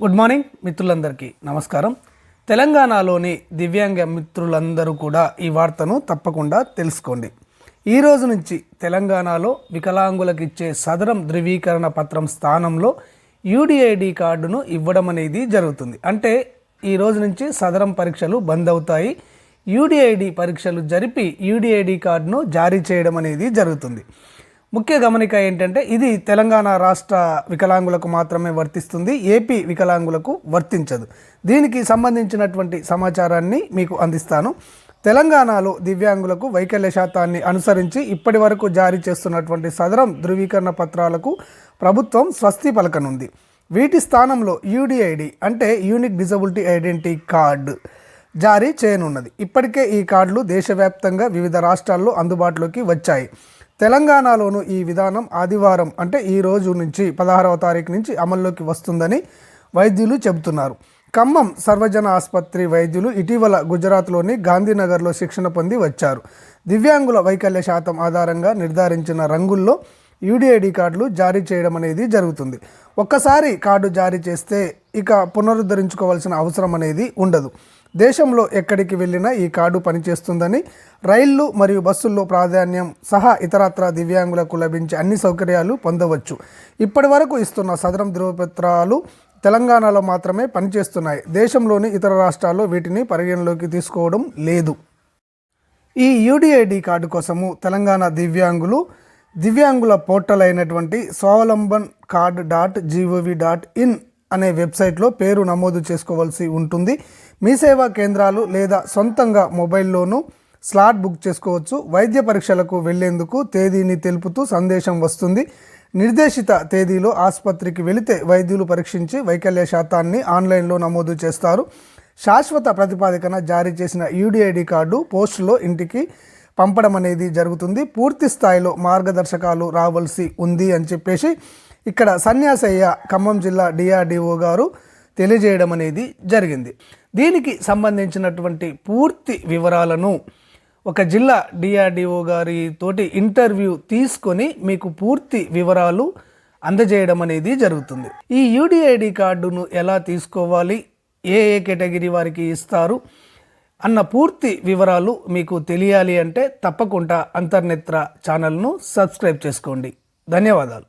Good morning మిత్రులందరికీ నమస్కారం. తెలంగాణలోని దివ్యాంగ మిత్రులందరూ కూడా ఈ వార్తను తప్పకుండా తెలుసుకోండి. ఈ రోజు నుంచి తెలంగాణలో వికలాంగులకు ఇచ్చే సదరం ధృవీకరణ పత్రం స్థానంలో యూడిఐడి కార్డును ఇవ్వడం అనేది జరుగుతుంది. అంటే ఈ రోజు నుంచి సదరం పరీక్షలు బంద్ అవుతాయి. యూడిఐడి పరీక్షలు జరిపి యూడిఐడి కార్డును జారీ చేయడం అనేది జరుగుతుంది. ముఖ్య గమనిక ఏంటంటే ఇది తెలంగాణ రాష్ట్ర వికలాంగులకు మాత్రమే వర్తిస్తుంది ఏపీ వికలాంగులకు వర్తించదు. దీనికి సంబంధించినటువంటి సమాచారాన్ని మీకు అందిస్తాను. తెలంగాణలో దివ్యాంగులకు వైకల్య శాతాన్ని అనుసరించి ఇప్పటి వరకు జారీ చేస్తున్నటువంటి సదరం ధృవీకరణ పత్రాలకు ప్రభుత్వం స్వస్తి పలకనుంది. వీటి స్థానంలో యూడిఐడి అంటే యూనిక్ డిజబిలిటీ ఐడెంటిటీ కార్డు జారీ చేయనున్నది. ఇప్పటికే ఈ కార్డులు దేశవ్యాప్తంగా వివిధ రాష్ట్రాల్లో అందుబాటులోకి వచ్చాయి. తెలంగాణలోను ఈ విధానం ఆదివారం అంటే ఈ రోజు నుంచి పదహారవ తారీఖు నుంచి అమల్లోకి వస్తుందని వైద్యులు చెబుతున్నారు. ఖమ్మం సర్వజన ఆసుపత్రి వైద్యులు ఇటీవల గుజరాత్లోని గాంధీనగర్లో శిక్షణ పొంది వచ్చారు. దివ్యాంగుల వైకల్య శాతం ఆధారంగా నిర్ధారించిన రంగుల్లో యూడిఐడి కార్డులు జారీ చేయడం అనేది జరుగుతుంది. ఒక్కసారి కార్డు జారీ చేస్తే ఇక పునరుద్ధరించుకోవాల్సిన అవసరం అనేది ఉండదు. దేశంలో ఎక్కడికి వెళ్ళినా ఈ కార్డు పనిచేస్తుందని రైళ్ళు మరియు బస్సుల్లో ప్రాధాన్యం సహా ఇతరత్ర దివ్యాంగులకు లభించే అన్ని సౌకర్యాలు పొందవచ్చు. ఇప్పటి వరకు ఇస్తున్న సదరం ధృవపత్రాలు తెలంగాణలో మాత్రమే పనిచేస్తున్నాయి. దేశంలోని ఇతర రాష్ట్రాల్లో వీటిని పరిగణలోకి తీసుకోవడం లేదు. ఈ యూడిఐడి కార్డు కోసము తెలంగాణ దివ్యాంగులు దివ్యాంగుల పోర్టల్ అయినటువంటి Swavlamban card dot gov dot in అనే వెబ్సైట్లో పేరు నమోదు చేసుకోవాల్సి ఉంటుంది. మీ సేవా కేంద్రాలు లేదా సొంతంగా మొబైల్లోనూ స్లాట్ బుక్ చేసుకోవచ్చు. వైద్య పరీక్షలకు వెళ్ళేందుకు తేదీని తెలుపుతూ సందేశం వస్తుంది. నిర్దేశిత తేదీలో ఆసుపత్రికి వెళితే వైద్యులు పరీక్షించి వైకల్య శాతాన్ని ఆన్లైన్లో నమోదు చేస్తారు. శాశ్వత ప్రతిపాదికన జారీ చేసిన యూడిఐడి కార్డు పోస్టులో ఇంటికి పంపడం అనేది జరుగుతుంది. పూర్తి స్థాయిలో మార్గదర్శకాలు రావాల్సి ఉంది అని చెప్పేసి ఇక్కడ సన్యాసయ్య ఖమ్మం జిల్లా డిఆర్డిఓ గారు తెలియజేయడం అనేది జరిగింది. దీనికి సంబంధించినటువంటి పూర్తి వివరాలను ఒక జిల్లా డిఆర్డిఓ గారి తోటి ఇంటర్వ్యూ తీసుకొని మీకు పూర్తి వివరాలు అందజేయడం అనేది జరుగుతుంది. ఈ యూడిఐడి కార్డును ఎలా తీసుకోవాలి? ఏ ఏ కేటగిరీ వారికి ఇస్తారు? అన్న పూర్తి వివరాలు మీకు తెలియాలి అంటే తప్పకుండా అంతర్నేత్ర ఛానల్ను సబ్స్క్రైబ్ చేసుకోండి. ధన్యవాదాలు.